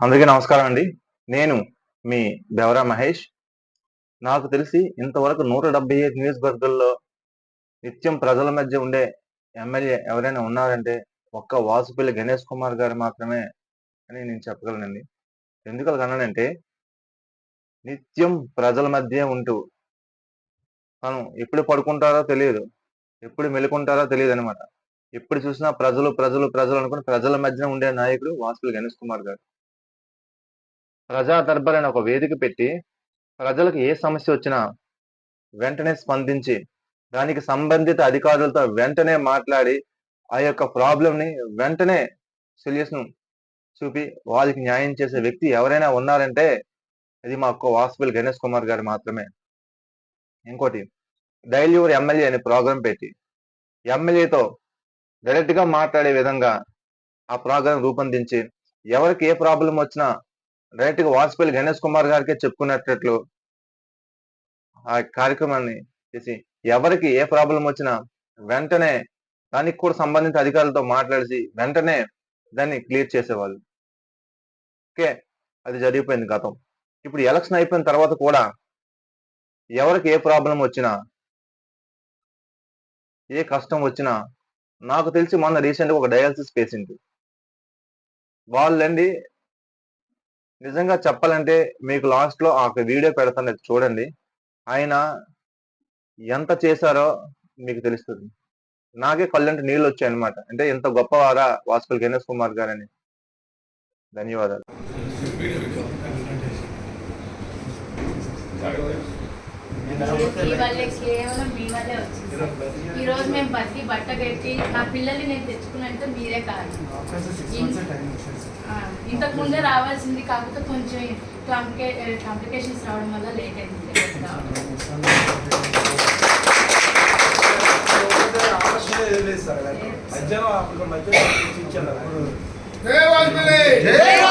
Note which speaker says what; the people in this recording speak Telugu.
Speaker 1: అందరికీ నమస్కారం అండి. నేను మీ బెవరా మహేష్. నాకు తెలిసి ఇంతవరకు నూట డెబ్బై ఐదు నియోజకవర్గాల్లో నిత్యం ప్రజల మధ్య ఉండే ఎమ్మెల్యే ఎవరైనా ఉన్నారంటే ఒక్క వాసుపల్లి గణేష్ కుమార్ గారు మాత్రమే అని నేను చెప్పగలనండి. ఎందుకు అలా నిత్యం ప్రజల మధ్య ఉంటూ తను ఎప్పుడు పడుకుంటారో తెలియదు. ఎప్పుడు మెలుకుంటారో తెలియదు అనమాట ఎప్పుడు చూసినా ప్రజలు ప్రజలు ప్రజలు అనుకుని ప్రజల మధ్య ఉండే నాయకుడు వాసుపల్లి గణేష్ కుమార్ గారు. ప్రజా దర్బార్ అనే ఒక వేదిక పెట్టి ప్రజలకు ఏ సమస్య వచ్చినా వెంటనే స్పందించి దానికి సంబంధిత అధికారులతో వెంటనే మాట్లాడి ఆ యొక్క ప్రాబ్లంని వెంటనే సొల్యూషన్ చూపి వాళ్ళకి న్యాయం చేసే వ్యక్తి ఎవరైనా ఉన్నారంటే అది మా ఒక్క వాసుపల్లి గణేష్ కుమార్ గారు మాత్రమే. ఇంకోటి డైలీ ఎమ్మెల్యే అనే ప్రోగ్రాం పెట్టి ఎమ్మెల్యేతో డైరెక్ట్గా మాట్లాడే విధంగా ఆ ప్రోగ్రాం రూపొందించి ఎవరికి ఏ ప్రాబ్లం వచ్చినా డైరెక్ట్గా వాజ్పేయి గణేష్ కుమార్ గారికే చెప్పుకునేటట్లు ఆ కార్యక్రమాన్ని చేసి ఎవరికి ఏ ప్రాబ్లం వచ్చినా వెంటనే దానికి కూడా సంబంధిత అధికారులతో మాట్లాడి వెంటనే దాన్ని క్లియర్ చేసేవాళ్ళు. ఓకే అది జరిగిపోయింది గతం. ఇప్పుడు ఎలక్షన్ అయిపోయిన తర్వాత కూడా ఎవరికి ఏ ప్రాబ్లం వచ్చినా ఏ కష్టం వచ్చినా నాకు తెలిసి మొన్న రీసెంట్గా ఒక డయాలసిస్ పేషెంట్ వాళ్ళండి నిజంగా చెప్పాలంటే మీకు లాస్ట్లో ఆ ఒక వీడియో పెడతాను అది చూడండి. ఆయన ఎంత చేశారో మీకు తెలుస్తుంది. నాకే కళ్ళంటే నీళ్ళు వచ్చాయి అనమాట అంటే ఎంత గొప్పవారా వాసుపల్లి గణేష్ కుమార్ గారని. ధన్యవాదాలు.
Speaker 2: మీ వల్లే కేవలం మీ వల్లే వచ్చింది. సార్. ఈ రోజు మేము బట్టి బట్ట పెట్టి నా పిల్లల్ని నేను తెచ్చుకున్నంటే మీరే కాదు. ఇంతకు ముందే రావాల్సింది కాకపోతే కొంచెం కాంప్లికే కాంప్లికేషన్స్ రావడం వల్ల లేట్ అయింది.
Speaker 3: మధ్యలో